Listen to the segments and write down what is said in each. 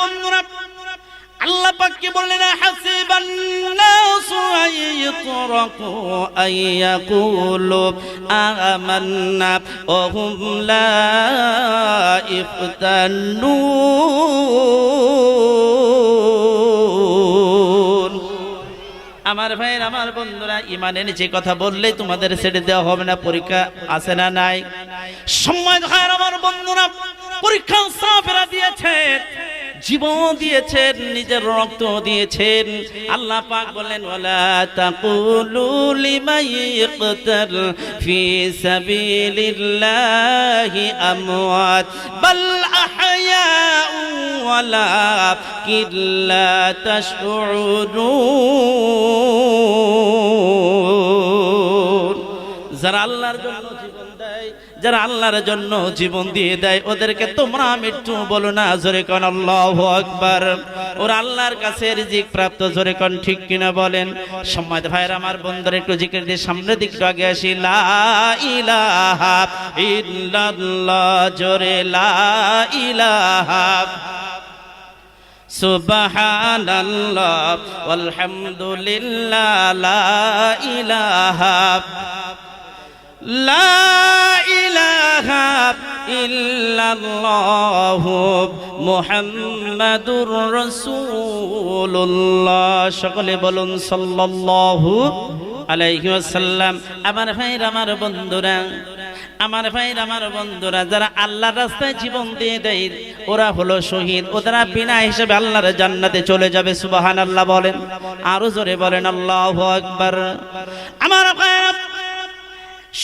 বন্ধুরা, আল্লাহ পাক কি বললেন? হাসিবান নাসু আইয়ুতরাকু আইয়াকুলু আমান্না ওয়া হুম লা ইফতানুন আমার ভাইয়ের, আমার বন্ধুরা, ইমানের নিচে কথা বললেই তোমাদের ছেড়ে দেওয়া হবে না, পরীক্ষা আছে না নাই? সময় ভাইয়ের, আমার বন্ধুরা, পরীক্ষা সাফেরা দিয়েছেন জীবন দিয়েছেন, নিজের রক্ত দিয়েছেন। আল্লাহ পাক বলেন, ওয়ালা তাকুলু লিমাই ইকতাল ফি সাবিলিল্লাহি আমওয়াত। বাল আহয়াউ ওয়ালা কিল্লা তাশউরুন। যারা আল্লাহর জন্য জীবন যারা আল্লাহর জন্য জীবন দিয়ে দেয়, ওদেরকে তোমরা মৃত্যু বলো না, জোরে কন, আল্লাহ আকবার। ওরা আল্লাহর কাছে রিজিক প্রাপ্ত, জোরে কন, ঠিক কিনা বলেন? সম্মাদ ভাইয়ের, আমার বন্ধুরা, একটু জিকির দিয়ে সামনের দিকটা আগে আসি। লা ইলাহা ইল্লাল্লাহ, জোরে লা ইলাহা। লা ইলাহা মুহাম্মাদুর রাসূলুল্লাহ। সকলে বলুন সাল্লাল্লাহু আলাইহি ওয়াসাল্লাম। আমার ভাইরা আমার বন্ধুরা, আমার ভাইরা আমার বন্ধুরা, যারা আল্লাহর রাস্তায় জীবন দিয়ে দেয়, ওরা হলো শহীদ। ওরা বিনা হিসেবে আল্লাহর জান্নাতে চলে যাবে, সুবহানাল্লাহ বলেন। আরও জোরে বলেন, আল্লাহু আকবার। আমার ভাইরা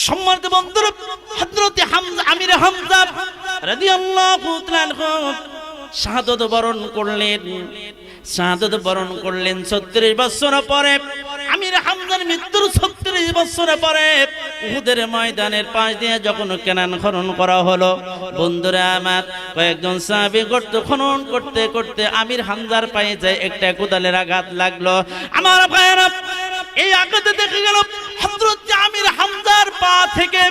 সম্মানিত বন্ধুরা, হযরত হামজা, আমির হামজা রাদিয়াল্লাহু তাআলা শাহাদত বরণ করলেন। শাহাদত বরণ করলেন 36 বছর পরে, আমির হামজার মৃত্যুর 36 বছর পরে উহুদের ময়দানের পাশ দিয়ে যখন কেনান খনন করা হলো, বন্ধুরা আমার, কয়েকজন সাহাবী গর্ত খনন করতে করতে আমির হামজার পায়ে যায় একটা কোদালের আঘাত লাগল। আমার ভাইয়েরা, এই আঘাতে দেখে গেল হযরত আমির হামজার পা থেকে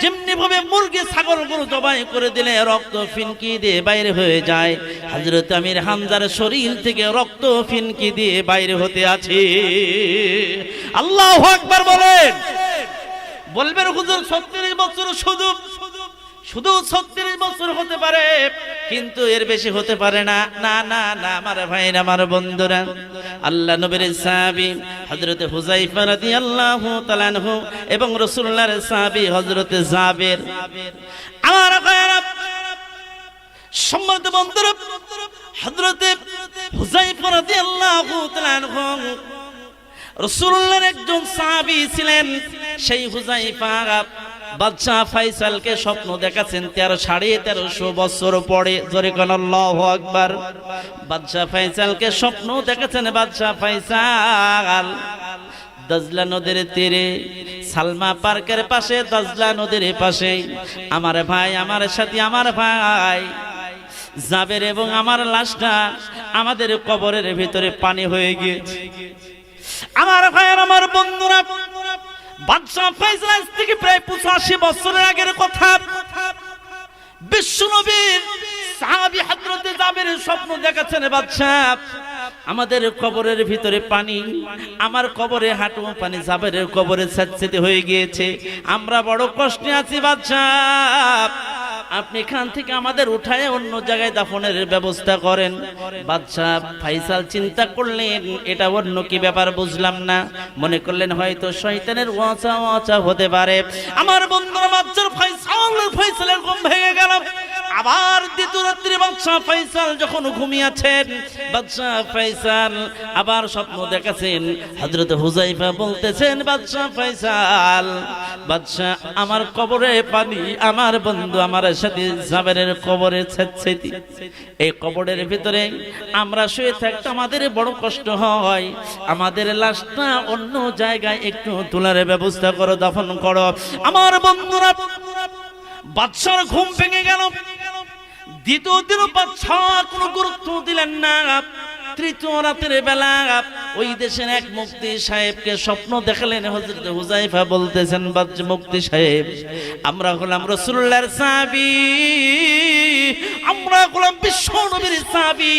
যেমনি মুরগি, ছাগল, গরু জবাই করে দিলে রক্ত ফিনকি দিয়ে বাইরে হয়ে যায়। হযরত আমির হামজার শরীর থেকে রক্ত ফিনকি দিয়ে বাইরে হতে আছে। আল্লাহু আকবার বলেন। বলবেন হুজুর 36 বছর শুধু শুধু ছত্রিশ বছর হতে পারে। কিন্তু এর বেশি হতে পারে না। না না না, আমার ভাইরা আমার বন্ধুরা। আল্লাহ নবীর সাহাবী হযরতে হুযাইফা রাদিয়াল্লাহু তাআলা আনহু এবং রাসূলুল্লাহর সাহাবী হযরতে জাবের। আমার সম্মানিত বন্ধুরা, হযরতে হুযাইফা রাদিয়াল্লাহু তাআলা আনহু রাসূলুল্লাহর একজন সাহাবী ছিলেন। সেই হুযাইফা বাদশাহ ফাইসালকে স্বপ্ন দেখাচ্ছেন, তেরো সাড়ে তেরোশো বছর পরে। জোরে কোন, আল্লাহ আকবার। বাদশাহ ফাইসালকে স্বপ্ন দেখাচ্ছেন, বাদশাহ ফাইসাল। দজলা নদীর তীরে, সালমা পার্কের পাশে, দজলা নদীর পাশে। আমার ভাই, আমার সাথে, আমার ভাই। জাবের এবং আমার লাশটা আমাদের কবরের ভিতরে পানি হয়ে গিয়েছে। আমার ভাইয়ের, আমার বন্ধুরা থেকে প্রায় পঁচাশি আগের কথা। বিশ্বনবীর সাহাবি স্বপ্ন দেখাচ্ছেন বাদশাহ। আমাদের কবরের ভিতরে পানি, আমার কবরে হাঁটু, পানি জাবের কবরে স্যাঁতসেতে হয়ে গিয়েছে। আমরা বড় কষ্টে আছি বাদশাহ। আপনি এখান থেকে আমাদের উঠায় অন্য জায়গায় দাফনের ব্যবস্থা করেন। বাদশাহ ফাইসাল চিন্তা করলেন, এটা অন্য কি ব্যাপার বুঝলাম না। মনে করলেন হয়তো শয়তানের ওয়াচা ওয়াচা হতে পারে। আমার বন্ধুরা বাচ্চার ফাইসাল, ফাইসালের ঘুম ভেঙে গেল। আবার দ্বিতীয় রাত্রি বাদশাহ ফাইসাল যখন ঘুমিয়েছেন, বাদশাহ ফাইসাল আবার স্বপ্ন দেখাছেন। হযরত হুজাইফা বলতেছেন, বাদশাহ ফাইসাল বাদশাহ, আমার কবরে পানি, আমার বন্ধু আমার সাথে জাবেরের কবরে ছেদছেদি এই কবরের ভিতরে আমরা শুয়ে থাকতে আমাদের বড় কষ্ট হয়। আমাদের লাশটা অন্য জায়গায় একটু তোলার ব্যবস্থা করো, দফন করো। আমার বন্ধুরা, বাদশার ঘুম ভেঙে গেল। দ্বিতীয় দিন বাদশাহ কোনো গুরুত্ব দিলেন না। তৃতীয় রাতের বেলা ওই দেশের এক মুক্তি সাহেবকে স্বপ্ন দেখালেন হজরত হুজাইফা বলতেছেন বাদ মুক্তি সাহেব, আমরা হলাম রসুল্লাহর সাবি আমরা হলাম বিশ্ব নবীর সাহাবী,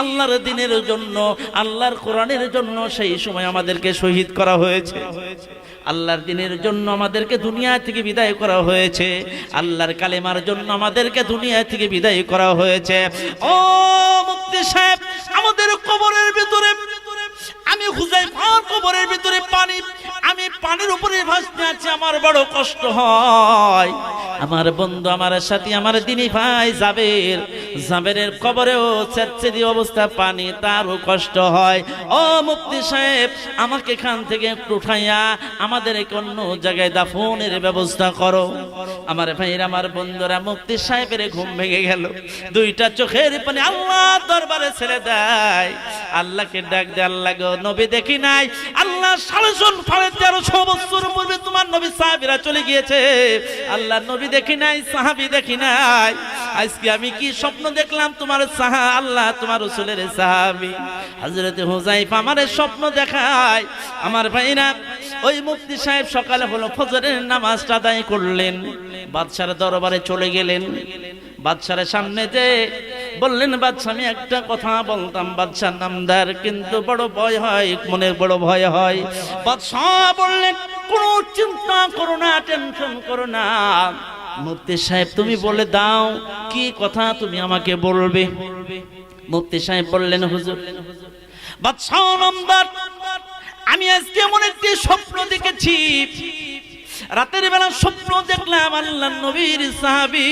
আল্লাহর দিনের জন্য, আল্লাহর কোরআনের জন্য সেই সময় আমাদেরকে শহীদ করা হয়েছে। আল্লাহর দিনের জন্য আমাদেরকে দুনিয়া থেকে বিদায় করা হয়েছে। আল্লাহর কালেমার জন্য আমাদেরকে দুনিয়া থেকে বিদায় করা হয়েছে। ও মুক্তি সাহেব, আমাদের কবরের ভিতরে, আমি খুঁজাই ফার কবরের ভিতরে পানি, আমি পানির উপরে ভাসতে আছি, আমার বড় কষ্ট হয়। আমার বন্ধু আমার সাথে আমার দিনী ভাই জাবের জাবেরের কবরেও চেচ্ছেদি অবস্থা, পানি তারও কষ্ট হয়। ও মুক্তি সাহেব, আমাকে এখান থেকে একটু উঠাইয়া আমাদের অন্য জায়গায় দাফনের ব্যবস্থা করো। আমার ভাইয়ের, আমার বন্ধুরা মুক্তি সাহেবের ঘুম ভেঙে গেল। দুইটা চোখের পানি আল্লাহ দরবারে ছেড়ে দেয়। আল্লাহকে ডাক দে আল্লাহ গো, নবী দেখি নাই। আল্লাহ সাড়ে জন সাড়ে তেরোশো বছর পূর্বে তোমার নবী সাহাবিরা চলে গিয়েছে। আল্লাহ নবী দেখি নাই, সাহাবি দেখি নাই। আজকে আমি কি স্বপ্ন দেখলাম? তোমার সাহা আল্লাহ, তোমার রসুলের সাহাবি। হজরত হুজাইফ আমার স্বপ্ন দেখায়। আমার ভাইরা, ওই মুফতি সাহেব সকালে হলো ফজরের নামাজটা আদায় করলেন। বাদশার দরবারে চলে গেলেন। বাদশার সামনে যে বললেন, বাদশা, আমি একটা কথা বলতাম, বাদশার নামদার কিন্তু বড় ভয় হয় মনে বড় ভয় হয়। বাদশাহ বললেন, কোনো চিন্তা করো না, টেনশন করো না। মুফতি সাহেব, তুমি বলে দাও, কি কথা তুমি আমাকে বলবে? মুফতি সাহেব বললেন, হুজুর, বাদশাহ নামদার আমি আজকে এমন একটি স্বপ্ন দেখেছি। রাতের বেলা স্বপ্ন দেখলাম আল্লাহ নবীর সাহাবি।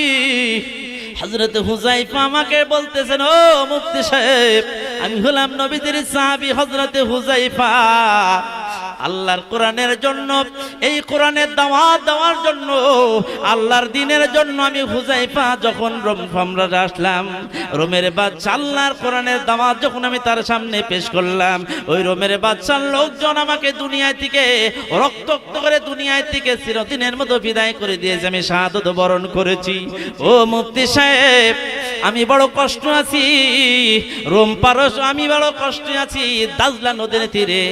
হজরত হুজাইফা আমাকে বলতেছেন, ও মুফতি সাহেব, আমি হলাম নবীদের সাহাবি হজরত হুজাইফা আল্লাহর কোরআনের জন্য, এই কোরআনের দাওয়াত দেওয়ার জন্য, আল্লাহর দিনের জন্য আমি হুজাইফা যখন রোম সম্রাট আসলাম, রোমের বাদশা আল্লাহর কোরআনের দাওয়াত যখন আমি তার সামনে পেশ করলাম, ওই রোমের বাদশার লোকজন আমাকে দুনিয়া থেকে, রক্তক্ত করে দুনিয়ায় থেকে চিরদিনের মতো বিদায় করে দিয়েছে, আমি শাহাদত বরণ করেছি। ও মুফতি সাহেব, আমি বড় কষ্ট আছি, রোম পারস, আমি বড় কষ্ট আছি, দাজলা নদীর তীরে,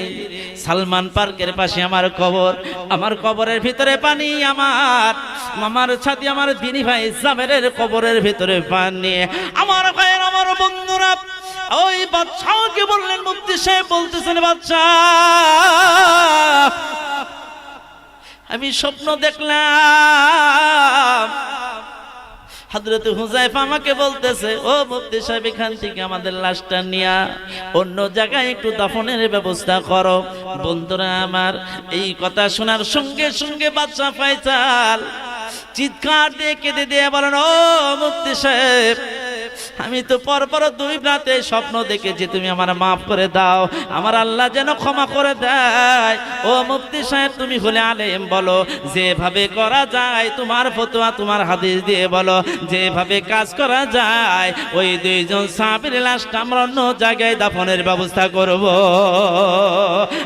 সালমান পার্কের পাশে আমার কবর। আমার কবরের ভিতরে পানি আমার। আমার ছাতি আমার দিনী ভাই জামেরের কবরের ভিতরে পানি। আমার ভাইয়ের, আমার বন্ধুরা, ওই বাচ্চাকে বললেন মুক্তি সাহেব বলতেছেন বাচ্চা আমি স্বপ্ন দেখলাম। হজরত হুজাইফা আমাকে বলতেছে, ও মুফতি সাহেব, এখান থেকে আমাদের লাশটা নিয়া অন্য জায়গায় একটু দাফনের ব্যবস্থা করো। বন্ধুরা আমার, এই কথা শোনার সঙ্গে সঙ্গে বাচ্চা পাইচাল চিৎকার দিয়ে কেঁদে দিয়ে বলেন, ও মুফতি সাহেব আমি তো পরপর দুই রাতে স্বপ্ন দেখেছি, তুমি আমার মাফ করে দাও। আমার আল্লাহ যেন ক্ষমা করে দেয়। ও মুফতি সাহেব, তুমি হলে আলেম বলো, যেভাবে করা যায় তোমার ফতোয়া তোমার হাদিস দিয়ে বলো, যেভাবে কাজ করা যায় ওই দুইজন সাহাবীর লাশটা আমরা অন্য জায়গায় দাফনের ব্যবস্থা করব।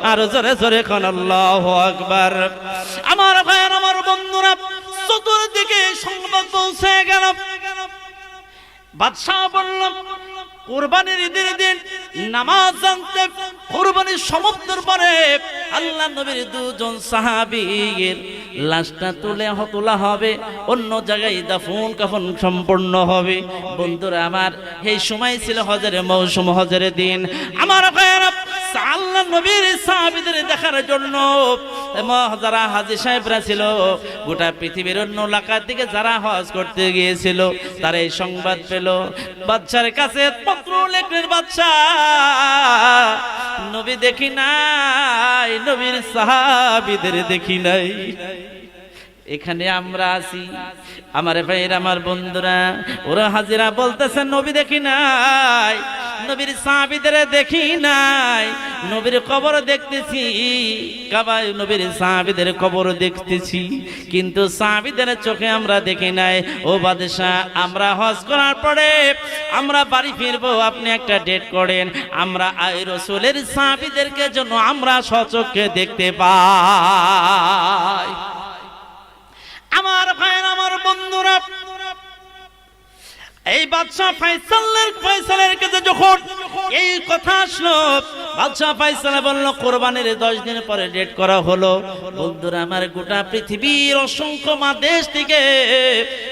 আর জোরে জোরে কোন, আল্লাহ আকবার। আমার ভাইয়ের, আমার বন্ধুরা, চতুর্দিকে সংবাদ পৌঁছে গেল। বাদশাহ বললাম কোরবানির ঈদের দিন নামাজ জানতে কোরবানির সমাপ্তর পরে আল্লাহ নবীর দুজন সাহাবীর লাশটা তুলে তোলা হবে, অন্য জায়গায় দাফন কাফন সম্পূর্ণ হবে। বন্ধুরা আমার, এই সময় ছিল হজরে মৌসুম হজরের দিন। আমার নবীর সাহাবীদের দেখার জন্য। যারা হাজি সাহেবরা ছিল, গোটা পৃথিবীর অন্য এলাকার দিকে যারা হজ করতে গিয়েছিল, তারা এই সংবাদ পেল। বাচ্চার কাছে পত্র লেখলেন বাচ্চা নবী দেখি নাই, নবীর সাহাবীদের দেখি নাই। এখানে আমরা আছি। আমার ভাইয়ের, আমার বন্ধুরা, ওরা হাজিরা বলতেছে, নবী দেখি নাই, নবীর সাহাবিদের দেখি নাই, নবীর কবর দেখতেছি কাবাই নবীর সাহাবিদের কবর দেখতেছি, কিন্তু সাহাবিদের চোখে আমরা দেখি নাই। ও বাদশাহ, আমরা হজ করার পরে আমরা বাড়ি ফিরবো, আপনি একটা ডেট করেন, আমরা আই রসুলের সাহাবিদেরকে জন্য আমরা সচক্ষে দেখতে পাই আমার ভাইয়ের আমার বন্ধুরা এই বাদশাহ ফাইসালের ফাইসালের কাছে যখন এই কথা আসলো বাদশাহ ফাইসালা বলল, কোরবানির দশ দিন পরে ডেট করা হলো। বন্ধুরা, আমার গোটা পৃথিবীর অসংখ্য মা দেশ থেকে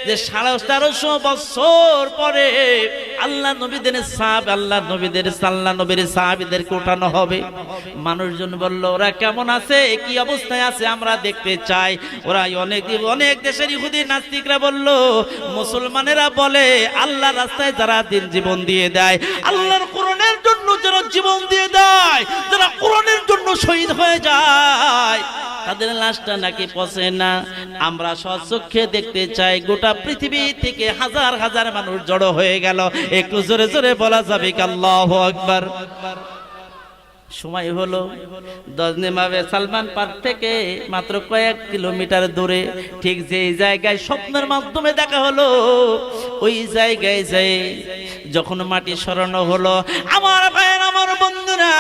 যে সাড়ে তেরোশো বছর পরে আল্লাহ নবীদের সাহাব, আল্লাহ নবীদের সাল্লাহ নবীর সাহাবিদেরকে উঠানো হবে। মানুষজন বলল, ওরা কেমন আছে? কি অবস্থায় আছে? আমরা দেখতে চাই। ওরা অনেক অনেক দেশের ইহুদি নাস্তিকরা বলল, মুসলমানেরা বলে, আল্লাহ রাস্তায় যারা দিন জীবন দিয়ে দেয়, আল্লাহর কোরআনের জন্য যারা জীবন দিয়ে দেয়, যারা কোরআনের জন্য শহীদ হয়ে যায়, তাদের লাশটা নাকি পচে না? আমরা সচক্ষে দেখতে চাই, গোটা পৃথিবী থেকে হাজার হাজার মানুষ জড়ো হয়ে গেল। একটু জোরে জোরে বলা যাবে আল্লাহ আকবার। সময় হলো। দজনেমাবে সালমান পার্ক থেকে মাত্র কয়েক কিলোমিটার দূরে। ঠিক যেই জায়গায় স্বপ্নের মাধ্যমে দেখা হলো, ওই জায়গায় যাই যখন মাটি সরানো হলো, আমার ভাইয়ের, আমার বন্ধুরা,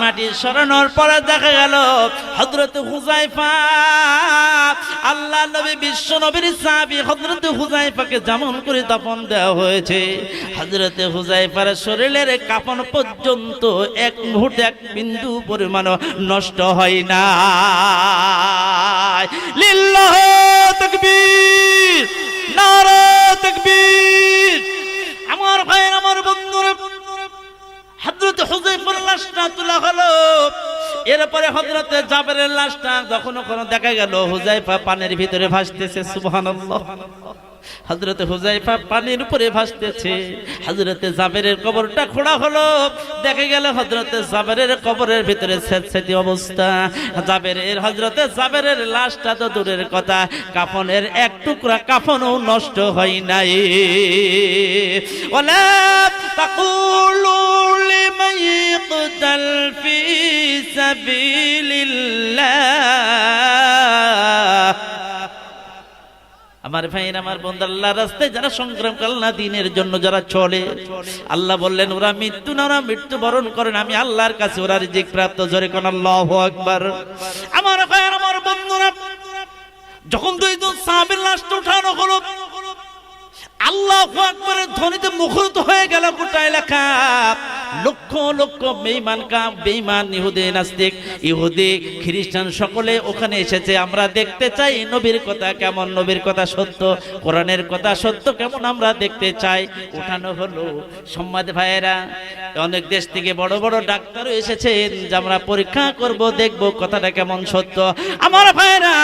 মাটি সরানোর পরে দেখা গেল হজরত হুজাইফা আল্লাহ নবী, বিশ্ব নবীর সাহাবী হজরত হুজাইফাকে যেমন করে দাফন দেওয়া হয়েছে হজরত হুজাইফার শরীরের কাপন পর্যন্ত এক মুহূর্তে, এক বিন্দু পরিমাণ নষ্ট হয় না লিল্লাহ তাকবীর, নারা তাকবীর। আমার ভাইয়ের আমার বন্ধুরা হজরত হুজাইফার লাশটা তোলা হলো। এরপরে হজরতে জাবেরের লাশটা যখন কোনো দেখা গেল হুজাইফা পানির ভিতরে ভাসতেছে, সুবহানাল্লাহ। হজরতে হুজাইফা পানির উপরে ভাসতেছে। হজরতে জাবেরের কবরটা খোঁড়া হলো। দেখা গেল হজরতে জাবেরের কবরের ভিতরে স্বেচ্ছাতি অবস্থা। জাবেরের হজরতে জাবেরের লাশটা তো দূরের কথা। কাফনের এক টুকরা কাফনও নষ্ট হয় নাই। ওলা আমার ভাইয়ের, আমার বন্ধু আল্লাহ রাস্তায় যারা সংগ্রাম কালনা দিনের জন্য যারা চলে, আল্লাহ বললেন, ওরা মৃত্যু না, ওরা মৃত্যু বরণ করেন, আমি আল্লাহর কাছে ওরা রিজিক প্রাপ্ত, জোরে কোন আল্লাহ আকবার। আমার ভাইয়ের, আমার বন্ধুরা, যখন দুইজন সাহাবের লাশটা উঠানো হলো, আল্লাহ আকবরের ধ্বনিতে মুখরিত হয়ে গেল গোটা এলাকা। লক্ষ লক্ষ বেইমান কা বেইমান ইহুদি নাস্তিক, ইহুদি, খ্রিস্টান সকলে ওখানে এসেছে। আমরা দেখতে চাই নবীর কথা কেমন, নবীর কথা সত্য, কোরআনের কথা সত্য কেমন আমরা দেখতে চাই। উঠানো হলো সম্মাদ ভাইয়েরা, অনেক দেশ থেকে বড় বড় ডাক্তারও এসেছেন যে আমরা পরীক্ষা করব, দেখব কথাটা কেমন সত্য। আমার ভাইয়েরা,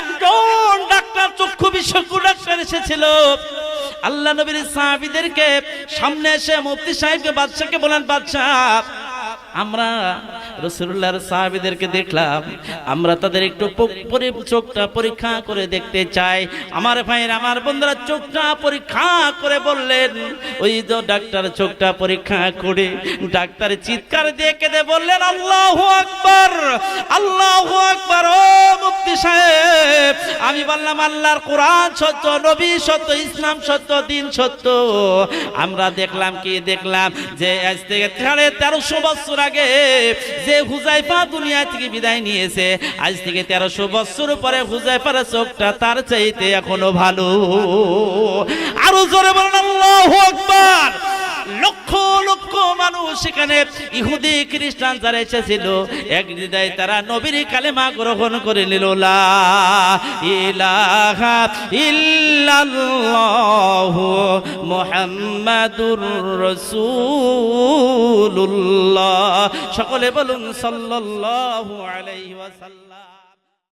একজন ডাক্তার চক্ষু বিশেষজ্ঞ ডাক্তার এসেছিল। আল্লাহ নবীর সাহাবিদেরকে সামনে এসে মুফতি সাহেবকে বাদশাকে বলেন বাদশাহ আমরা রসুল্লাহর সাহাবিদেরকে দেখলাম, আমরা তাদের একটু চোখটা পরীক্ষা করে দেখতে চাই। আমার ভাইয়ের, আমার বন্ধুরা চোখটা পরীক্ষা করে বললেন, ওই তো ডাক্তার চোখটা পরীক্ষা করে ডাক্তার চিৎকার দিয়ে কেঁদে বললেন, আল্লাহ আকবর আল্লাহ আকবর, ও মুক্তি সাহেব, আমি বললাম, আল্লাহর কোরআন সত্য, নবী সত্য, ইসলাম সত্য, দিন সত্য। আমরা দেখলাম কি দেখলাম যে আজ থেকে সাড়ে তেরোশো বছর আগে যে হুজাইফা দুনিয়া থেকে বিদায় নিয়েছে, আজ থেকে তেরোশো বছর পরে হুজাইফার চোখটা তার চাইতে এখনও ভালো। আরও জোরে বলেন, আল্লাহু আকবার। লক্ষ মানুষ সেখানে ইহুদি খ্রিস্টান যারা এসেছিল, এক হৃদয় তারা নবীর কালেমা গ্রহণ করে নিল, লা ইলাহা সকলে বলুন, সাল্লাল্লাহু আলাইহি ওয়াসাল্লাম।